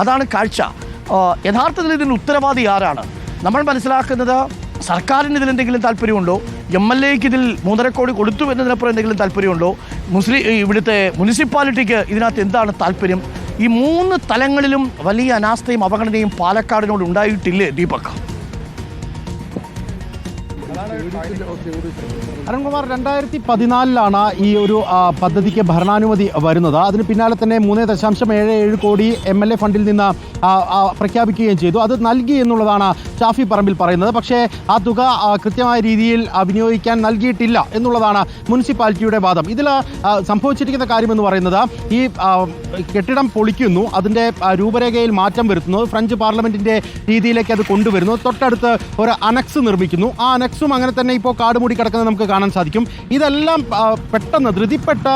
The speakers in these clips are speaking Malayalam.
അതാണ് കാഴ്ച. യഥാർത്ഥത്തിൽ ഇതിന് ഉത്തരവാദി ആരാണ്? നമ്മൾ മനസ്സിലാക്കുന്നത് സർക്കാരിന് ഇതിൽ എന്തെങ്കിലും താല്പര്യമുണ്ടോ? എം എൽ എക്ക് ഇതിൽ മൂന്നര കോടി കൊടുത്തു എന്നതിനപ്പുറം എന്തെങ്കിലും താല്പര്യമുണ്ടോ? മുസ്ലിം ഇവിടുത്തെ മുനിസിപ്പാലിറ്റിക്ക് ഇതിനകത്ത് എന്താണ് താല്പര്യം? ഈ മൂന്ന് തലങ്ങളിലും വലിയ അനാസ്ഥയും അവഗണനയും പാലക്കാടിനോട് ഉണ്ടായിട്ടില്ലേ ദീപക്? അരുൺകുമാർ രണ്ടായിരത്തി പതിനാലിലാണ് ഈ ഒരു പദ്ധതിക്ക് ഭരണാനുമതി വരുന്നത്. അതിന് പിന്നാലെ തന്നെ മൂന്ന് ദശാംശം ഏഴ് ഏഴ് കോടി എം എൽ എ ഫണ്ടിൽ നിന്ന് പ്രഖ്യാപിക്കുകയും ചെയ്തു. അത് നൽകി എന്നുള്ളതാണ് ഷാഫി പറമ്പിൽ പറയുന്നത്. പക്ഷേ ആ തുക കൃത്യമായ രീതിയിൽ വിനിയോഗിക്കാൻ നൽകിയിട്ടില്ല എന്നുള്ളതാണ് മുനിസിപ്പാലിറ്റിയുടെ വാദം. ഇതിൽ സംഭവിച്ചിരിക്കുന്ന കാര്യമെന്ന് പറയുന്നത് ഈ കെട്ടിടം പൊളിക്കുന്നു അതിന്റെ രൂപരേഖയിൽ മാറ്റം വരുത്തുന്നു ഫ്രഞ്ച് പാർലമെന്റിന്റെ രീതിയിലേക്ക് അത് കൊണ്ടുവരുന്നു തൊട്ടടുത്ത് ഒരു അനക്സ് നിർമ്മിക്കുന്നു. ആ അനക്സും അങ്ങനെ തന്നെ ഇപ്പോൾ കാട് മൂടി കിടക്കുന്നത് നമുക്ക് കാണാൻ സാധിക്കും. ഇതെല്ലാം പെട്ടെന്ന് ധൃതിപ്പെട്ട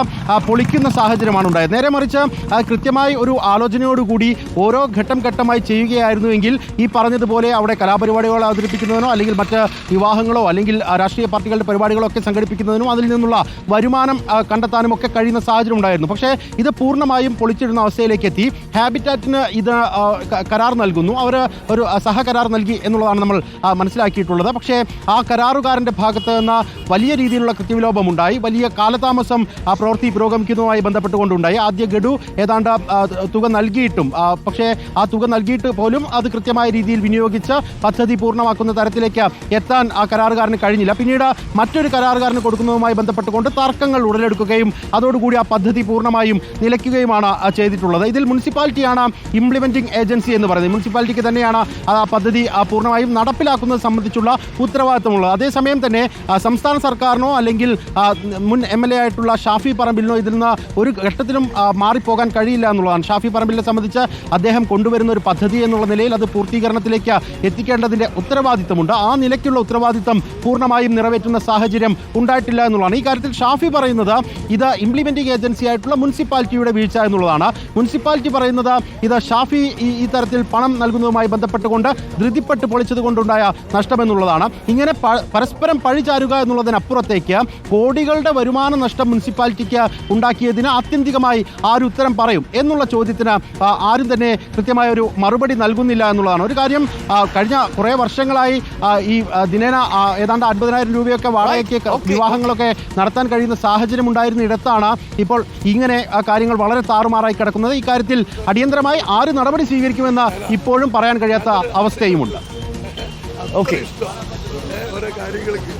പൊളിക്കുന്ന സാഹചര്യമാണ് ഉണ്ടായത്. നേരെ മറിച്ച് കൃത്യമായി ഒരു ആലോചനയോടുകൂടി ഓരോ ഘട്ടം ഘട്ടമായി ചെയ്യുകയായിരുന്നുവെങ്കിൽ ഈ പറഞ്ഞതുപോലെ അവിടെ കലാപരിപാടികൾ അവതരിപ്പിക്കുന്നതിനോ അല്ലെങ്കിൽ മറ്റ് വിവാഹങ്ങളോ അല്ലെങ്കിൽ രാഷ്ട്രീയ പാർട്ടികളുടെ പരിപാടികളോ ഒക്കെ സംഘടിപ്പിക്കുന്നതിനും അതിൽ നിന്നുള്ള വരുമാനം കണ്ടെത്താനും ഒക്കെ കഴിയുന്ന സാഹചര്യം ഉണ്ടായിരുന്നു. പക്ഷേ ഇത് പൂർണമായും പൊളിച്ചിടുന്ന അവസ്ഥയിലേക്ക് എത്തി. ഹാബിറ്റാറ്റിന് ഇത് കരാർ നൽകുന്നു. അവർ ഒരു സഹകരാർ നൽകി എന്നുള്ളതാണ് നമ്മൾ മനസ്സിലാക്കിയിട്ടുള്ളത്. പക്ഷേ ആ കരാറുകാരന്റെ ഭാഗത്ത് നിന്ന് വലിയ രീതിയിലുള്ള കൃത്യവിലോപമുണ്ടായി വലിയ കാലതാമസം ആ പ്രവൃത്തി പുരോഗമിക്കുന്നതുമായി ബന്ധപ്പെട്ടുകൊണ്ടുണ്ടായി. ആദ്യ ഗഡു ഏതാണ്ട് തുക നൽകിയിട്ടും പക്ഷേ ആ തുക നൽകിയിട്ട് പോലും അത് കൃത്യമായ രീതിയിൽ വിനിയോഗിച്ച് പദ്ധതി പൂർണമാക്കുന്ന തരത്തിലേക്ക് എത്താൻ ആ കരാറുകാരന് കഴിഞ്ഞില്ല. പിന്നീട് മറ്റൊരു കരാറുകാരന് കൊടുക്കുന്നതുമായി ബന്ധപ്പെട്ടുകൊണ്ട് തർക്കങ്ങൾ ഉടലെടുക്കുകയും അതോടുകൂടി ആ പദ്ധതി പൂർണമായും നിലയ്ക്കുകയുമാണ് ചെയ്തിട്ടുള്ളത്. ഇതിൽ മുനിസിപ്പാലിറ്റിയാണ് ഇംപ്ലിമെന്റിംഗ് ഏജൻസി എന്ന് പറയുന്നത്. മുനിസിപ്പാലിറ്റിക്ക് തന്നെയാണ് ആ പദ്ധതി പൂർണമായും നടപ്പിലാക്കുന്നത് സംബന്ധിച്ചുള്ള ഉത്തരവാദിത്തമുള്ളത്. അതേസമയം തന്നെ സംസ്ഥാന സർക്കാരിനോ അല്ലെങ്കിൽ മുൻ എം എൽ എ ആയിട്ടുള്ള ഷാഫി പറമ്പിലിനോ ഇതിൽ നിന്ന് ഒരു ഘട്ടത്തിലും മാറിപ്പോകാൻ കഴിയില്ല എന്നുള്ളതാണ്. ഷാഫി പറമ്പിലിനെ സംബന്ധിച്ച് അദ്ദേഹം കൊണ്ടുവരുന്ന ഒരു പദ്ധതി എന്നുള്ള നിലയിൽ അത് പൂർത്തീകരണത്തിലേക്ക് എത്തിക്കേണ്ടതിന്റെ ഉത്തരവാദിത്തമുണ്ട്. ആ നിലയ്ക്കുള്ള ഉത്തരവാദിത്തം പൂർണമായും നിറവേറ്റുന്ന സാഹചര്യം ഉണ്ടായിട്ടില്ല എന്നുള്ളതാണ്. ഈ കാര്യത്തിൽ ഷാഫി പറയുന്നത് ഇത് ഇംപ്ലിമെന്റിംഗ് ഏജൻസി ആയിട്ടുള്ള മുനിസിപ്പാലിറ്റിയുടെ വീഴ്ച എന്നുള്ളതാണ്. മുനിസിപ്പാലിറ്റി പറയുന്നത് ഇത് ഷാഫി ഈ തരത്തിൽ പണം നൽകുന്നതുമായി ബന്ധപ്പെട്ടുകൊണ്ട് ധൃതിപ്പെട്ട് പൊളിച്ചത് കൊണ്ടുണ്ടായ നഷ്ടമെന്നുള്ളതാണ്. ഇങ്ങനെ പരസ്പരം പഴിചാരുക എന്നുള്ളതിനപ്പുറത്തേക്ക് കോടികളുടെ വരുമാന നഷ്ടം മുനിസിപ്പാലിറ്റിക്ക് ഉണ്ടാക്കിയതിന് ആത്യന്തികമായി ആരുത്തരം ഉത്തരം പറയും എന്നുള്ള ചോദ്യത്തിന് ആരും തന്നെ കൃത്യമായ ഒരു മറുപടി നൽകുന്നില്ല എന്നുള്ളതാണ്. ഒരു കാര്യം കഴിഞ്ഞ കുറേ വർഷങ്ങളായി ഈ ദിനേന ഏതാണ്ട് അൻപതിനായിരം രൂപയൊക്കെ വാടകയ്ക്ക് വിവാഹങ്ങളൊക്കെ നടത്താൻ കഴിയുന്ന സാഹചര്യം ഉണ്ടായിരുന്ന ഇടത്താണ് ഇപ്പോൾ ഇങ്ങനെ കാര്യങ്ങൾ വളരെ താറുമാറായി കിടക്കുന്നത്. ഇക്കാര്യത്തിൽ അടിയന്തരമായി ആര് നടപടി സ്വീകരിക്കുമെന്ന് ഇപ്പോഴും പറയാൻ കഴിയാത്ത അവസ്ഥയുമുണ്ട്. ഓക്കെ ഓരോ കാര്യങ്ങൾക്ക്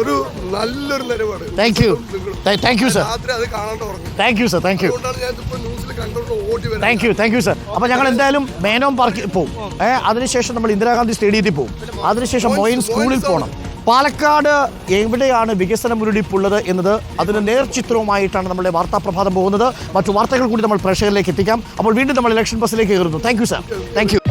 ഒരു നല്ലൊരു നിലപാട്. Thank you thank you sir രാത്രി അത് കാണാണ്ട് ഉറങ്ങും. Thank you sir thank you thank you thank you sir അപ്പോൾ ഞങ്ങൾ എന്തായാലും മേനോം പാർക്കിൽ പോകും ഏഹ് അതിനുശേഷം നമ്മൾ ഇന്ദിരാഗാന്ധി സ്റ്റേഡിയത്തിൽ പോകും അതിനുശേഷം മൊയിൻ സ്കൂളിൽ പോകണം പാലക്കാട് എവിടെയാണ് വികസന മുരടിപ്പുള്ളത് എന്നത് അതിന് നേർചിത്രവുമായിട്ടാണ് നമ്മുടെ വാർത്താ പ്രഭാതം പോകുന്നത്. മറ്റു വാർത്തകൾ കൂടി നമ്മൾ പ്രേക്ഷകരിലേക്ക് എത്തിക്കാം. അപ്പോൾ വീണ്ടും നമ്മൾ ഇലക്ഷൻ ബസ്സിലേക്ക് കയറുന്നു. Thank you sir thank you